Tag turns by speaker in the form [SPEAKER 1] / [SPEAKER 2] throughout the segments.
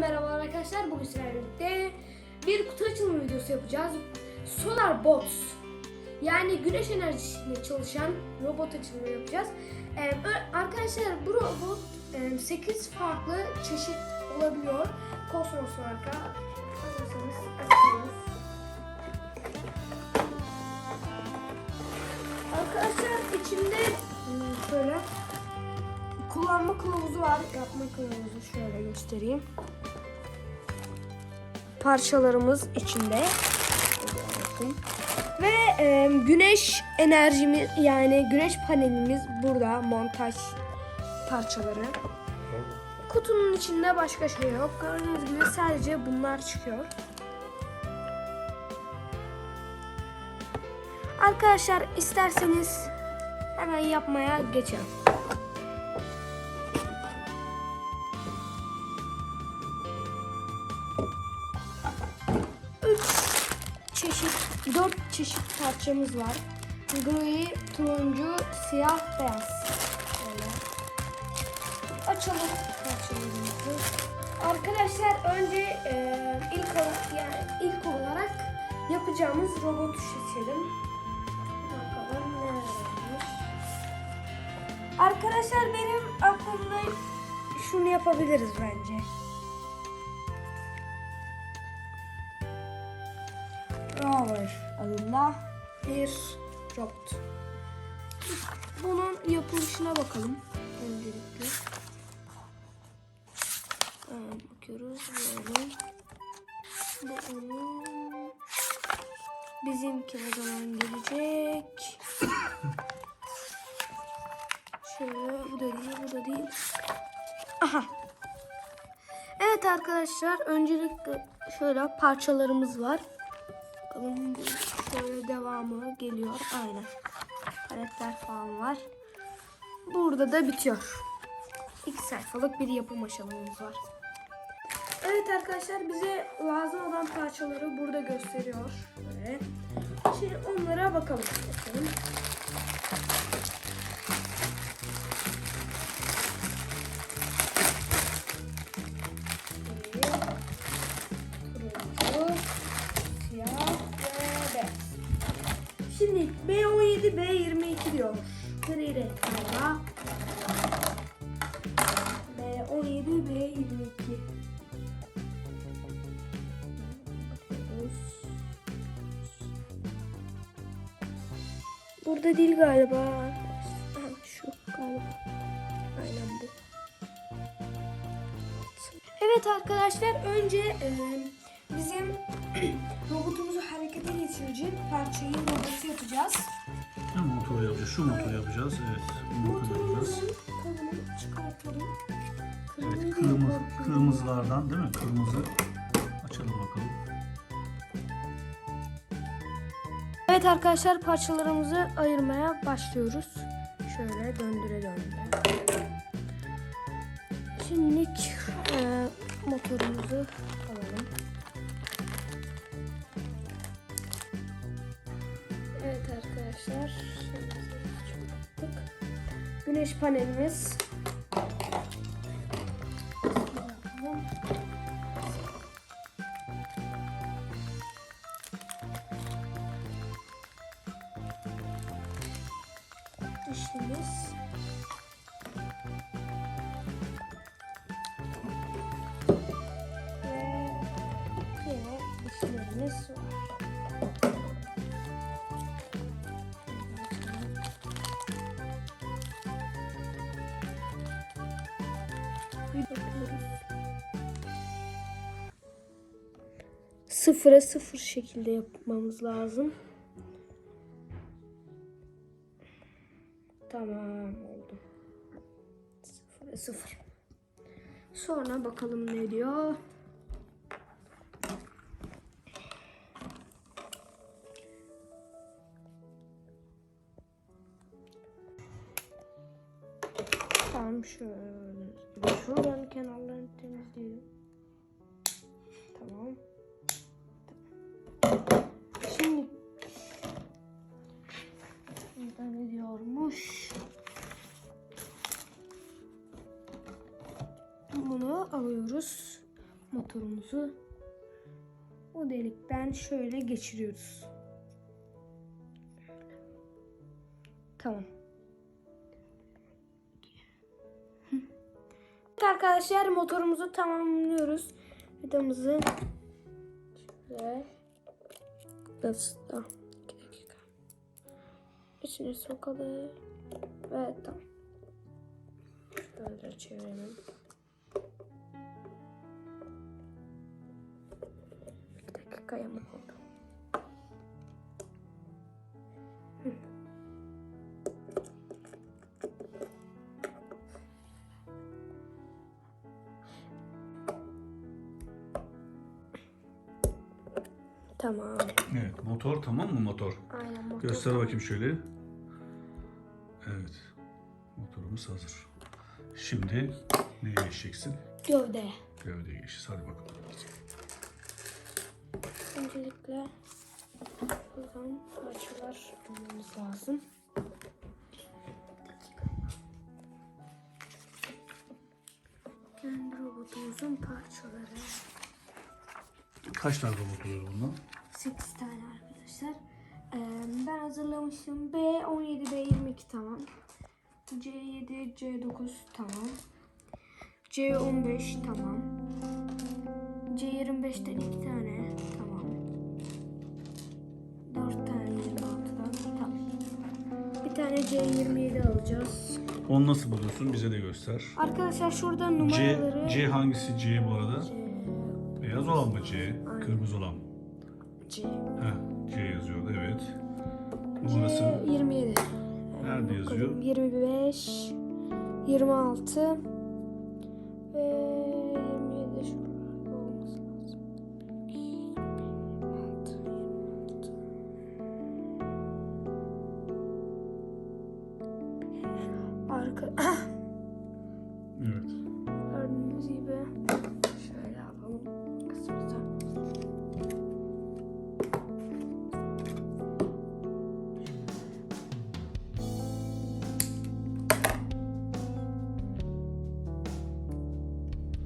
[SPEAKER 1] merhabalar arkadaşlar. Bugün sizlerle birlikte bir kutu açılımı videosu yapacağız. Solar Bots yani güneş enerjisiyle çalışan robot açılımı yapacağız. Ee, arkadaşlar bu robot 8 farklı çeşit olabiliyor. Kosmos marka. Hazırsanız açıyoruz. Arkadaşlar içinde hmm, şöyle kullanma kılavuzu var. Yapma kılavuzu şöyle göstereyim. Parçalarımız içinde. Ve e, güneş enerjimiz yani güneş panelimiz burada montaj parçaları. Kutunun içinde başka şey yok. Gördüğünüz gibi sadece bunlar çıkıyor. Arkadaşlar isterseniz hemen yapmaya geçelim. Çeşit, 4 çeşit parçamız var. Gri, turuncu, siyah, beyaz. Böyle. Açalım parçalarımızı. Arkadaşlar önce e, ilk olarak yani ilk olarak yapacağımız robotu seçelim. Bakalım ne varmış. Arkadaşlar benim aklımda şunu yapabiliriz bence. Rover adında bir robot. Bunun yapılışına bakalım öncelikle. Hemen bakıyoruz böyle. Bu bizimki ne zaman gelecek? Şöyle bu da değil, bu da değil. Aha. Evet arkadaşlar öncelikle şöyle parçalarımız var. Bakalım bu şöyle devamı geliyor. Aynen. Paletler falan var. Burada da bitiyor. İki sayfalık bir yapım aşamamız var. Evet arkadaşlar bize lazım olan parçaları burada gösteriyor. Böyle. Şimdi onlara bakalım. bakalım. Burada değil galiba. Ha, şu galiba. Aynen bu. Evet arkadaşlar önce e, bizim robotumuzu harekete geçirecek parçayı robotu yapacağız.
[SPEAKER 2] Ne motoru yapacağız? Şu motoru yapacağız. Evet. Bu motoru yapacağız.
[SPEAKER 1] Motorumuzun kolunu çıkartalım.
[SPEAKER 2] Evet.
[SPEAKER 1] Kırmızı
[SPEAKER 2] kırmızılardan değil mi? Kırmızı. Açalım bakalım.
[SPEAKER 1] Evet arkadaşlar parçalarımızı ayırmaya başlıyoruz. Şöyle döndüre döndüre. Şimdilik e, motorumuzu alalım. Evet arkadaşlar. Güneş panelimiz. Dişimiz. Ve yine dişlerimiz var. Sıfıra sıfır şekilde yapmamız lazım. Tamam oldu. Sıfır, sıfır. Sonra bakalım ne diyor. Tamam şöyle. Şuradan motorumuzu o delikten şöyle geçiriyoruz. Tamam. Arkadaşlar motorumuzu tamamlıyoruz. Vidamızı şöyle Nasıl? İçine sokalım. Evet tamam. Şöyle çevirelim. Yamuk oldu. Tamam.
[SPEAKER 2] Evet motor tamam mı motor?
[SPEAKER 1] Aynen motor.
[SPEAKER 2] Göster bakayım şöyle. Evet. Motorumuz hazır. Şimdi neye geçeceksin?
[SPEAKER 1] Gövde.
[SPEAKER 2] Gövdeye geçeceğiz. Hadi bakalım.
[SPEAKER 1] Öncelikle buradan parçalar almamız lazım. Kendi robotumuzun parçaları.
[SPEAKER 2] Kaç tane robot oluyor bundan?
[SPEAKER 1] 8 tane arkadaşlar. Ee, ben hazırlamışım. B17, B22 tamam. C7, C9 tamam. C15 tamam. C25'ten 2 tane tane C27 alacağız.
[SPEAKER 2] Onu nasıl buluyorsun? Bize de göster.
[SPEAKER 1] Arkadaşlar şurada
[SPEAKER 2] C,
[SPEAKER 1] numaraları...
[SPEAKER 2] C hangisi C bu arada?
[SPEAKER 1] C,
[SPEAKER 2] Beyaz olan mı C? Kırmızı olan mı?
[SPEAKER 1] C.
[SPEAKER 2] Heh, C yazıyordu evet. Numarası
[SPEAKER 1] C27.
[SPEAKER 2] nerede yazıyor?
[SPEAKER 1] 25, 26 Arka
[SPEAKER 2] Evet.
[SPEAKER 1] gördüğünüz gibi şöyle alalım kısmımıza.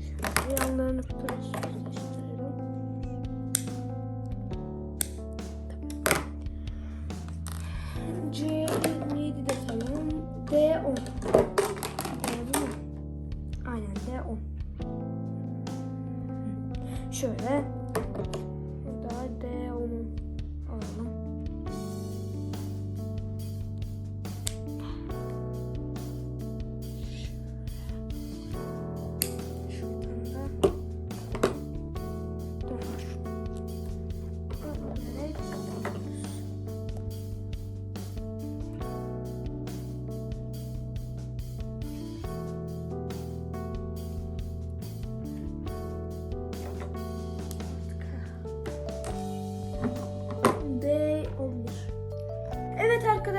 [SPEAKER 1] Şöyle yanlarını pürüzsüzleştirelim. C27 de tamam. D10. Doğru mu? Aynen D10. Şöyle.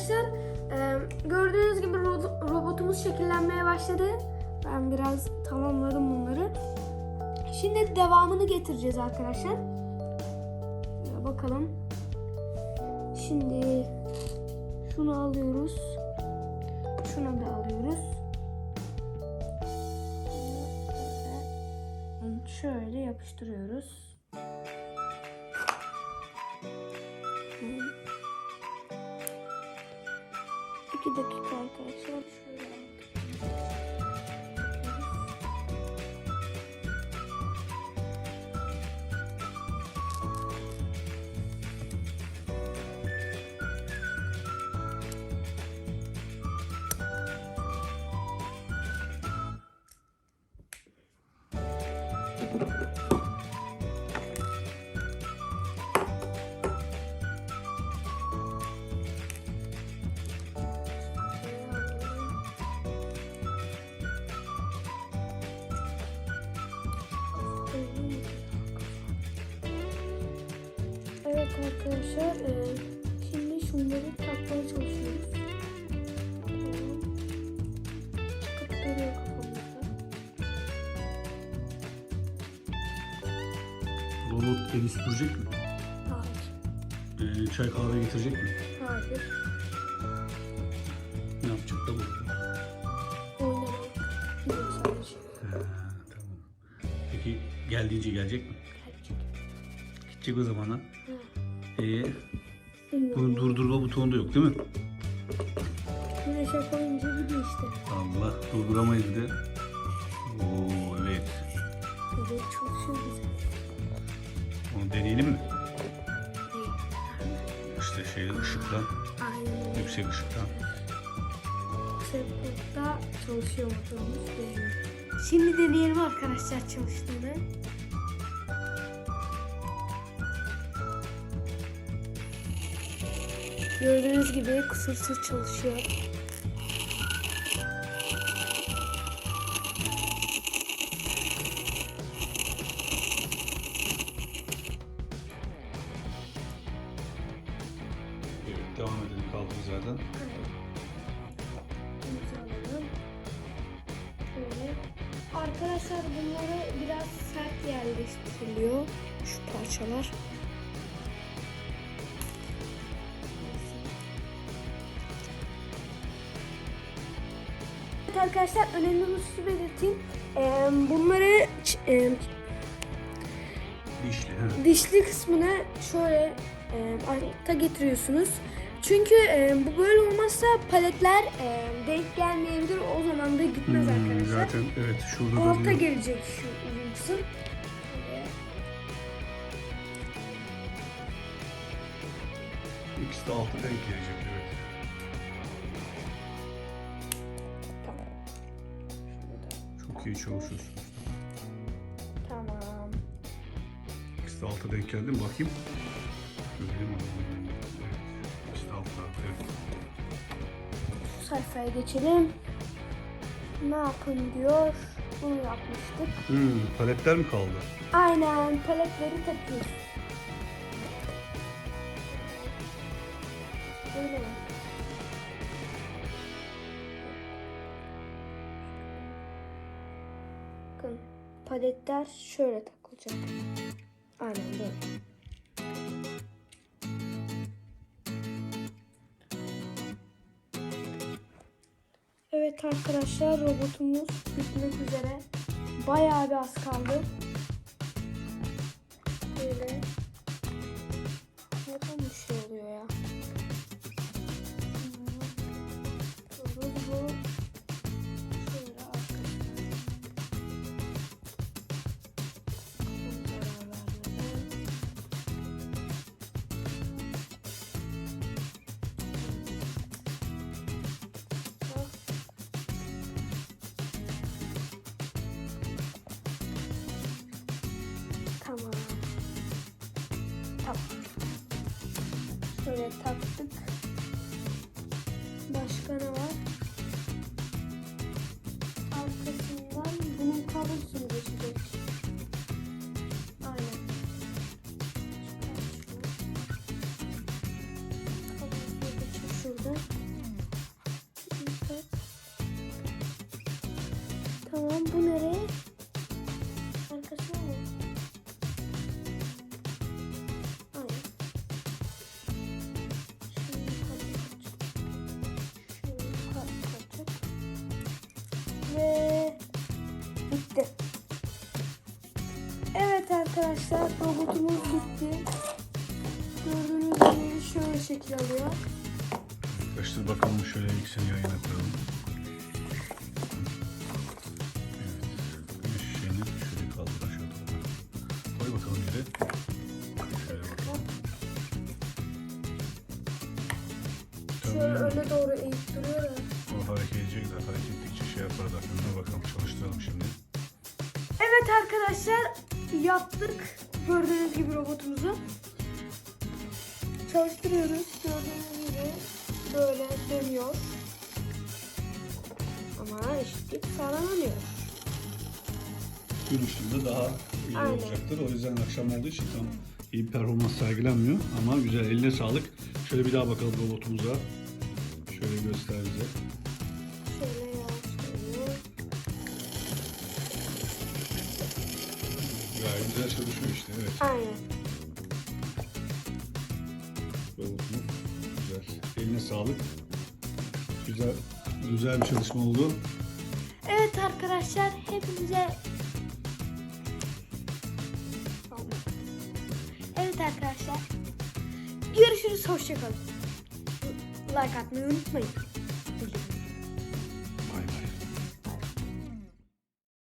[SPEAKER 1] Arkadaşlar, gördüğünüz gibi ro- robotumuz şekillenmeye başladı. Ben biraz tamamladım bunları. Şimdi devamını getireceğiz arkadaşlar. Bakalım. Şimdi şunu alıyoruz. Şunu da alıyoruz. Şöyle yapıştırıyoruz. Evet arkadaşlar, e, şimdi şunları takmaya çalışıyoruz.
[SPEAKER 2] Eli süpürecek mi?
[SPEAKER 1] Hayır,
[SPEAKER 2] Ee, çay kahve getirecek mi?
[SPEAKER 1] hayır.
[SPEAKER 2] Ne yapacak da bu?
[SPEAKER 1] Oynamak. Gidiyor sadece.
[SPEAKER 2] Tamam. Peki Geldiğince gelecek mi? Gidecek o zaman ha. Ee,
[SPEAKER 1] Bilmiyorum.
[SPEAKER 2] bunun durdurma butonu da yok değil mi?
[SPEAKER 1] Güneş yapınca gidiyor işte.
[SPEAKER 2] Allah durduramayız bir de. Oo evet.
[SPEAKER 1] Evet çalışıyor güzel.
[SPEAKER 2] Onu deneyelim mi?
[SPEAKER 1] Değil.
[SPEAKER 2] İşte şey ışıktan,
[SPEAKER 1] Aynen
[SPEAKER 2] yüksek ışıktan.
[SPEAKER 1] Sepbook'ta çalışıyor motorumuz deniyor. Şimdi deneyelim arkadaşlar çalıştığını. Gördüğünüz gibi kusursuz çalışıyor. Arkadaşlar bunları biraz sert yerleştiriliyor. Şu parçalar. Evet arkadaşlar önemli bir hususu belirteyim. Ee, bunları e,
[SPEAKER 2] Dişli.
[SPEAKER 1] Dişli kısmını şöyle e, alta getiriyorsunuz. Çünkü e, bu böyle olmazsa paletler e, denk gelmeyebilir. O zaman da gitmez
[SPEAKER 2] Hmm,
[SPEAKER 1] arkadaşlar.
[SPEAKER 2] Zaten evet şurada da
[SPEAKER 1] Alta
[SPEAKER 2] diyor.
[SPEAKER 1] gelecek şu uzun kısım.
[SPEAKER 2] İkisi de altı denk gelecek evet.
[SPEAKER 1] Tamam.
[SPEAKER 2] Çok iyi çalışıyorsun.
[SPEAKER 1] Tamam.
[SPEAKER 2] İkisi de altı denk geldi mi bakayım. Görelim onu. İkisi de altı evet.
[SPEAKER 1] Şu sayfaya geçelim. Ne yapın diyor. Bunu yapmıştık.
[SPEAKER 2] Hmm, paletler mi kaldı?
[SPEAKER 1] Aynen paletleri takıyoruz. Böyle mi? Bakın paletler şöyle takılacak. Aynen böyle. Evet arkadaşlar robotumuz bitmek üzere. Bayağı bir az kaldı. Tamam. Şöyle taktık. Başka ne var? Arkasından bunun kablosunu geçecek. Aynen. Kablosunu geçir şurada. Arkadaşlar robotumuz bitti. Gördüğünüz gibi şöyle şekil alıyor.
[SPEAKER 2] Arkadaşlar bakalım şöyle ikisini yayına koyalım.
[SPEAKER 1] Gibi robotumuzu. Çalıştırıyoruz. Gördüğünüz gibi böyle dönüyor. Ama eşitlik sağlanamıyor.
[SPEAKER 2] Gün ışığında daha iyi
[SPEAKER 1] Aynen.
[SPEAKER 2] olacaktır. O yüzden akşam olduğu için tam iyi performans sergilenmiyor. Ama güzel eline sağlık. Şöyle bir daha bakalım robotumuza. Şöyle göster bize. Gayet güzel çalışıyor işte evet.
[SPEAKER 1] Aynen.
[SPEAKER 2] Güzel. Eline sağlık. Güzel güzel bir çalışma oldu.
[SPEAKER 1] Evet arkadaşlar hepinize Evet arkadaşlar görüşürüz hoşçakalın. Like atmayı unutmayın.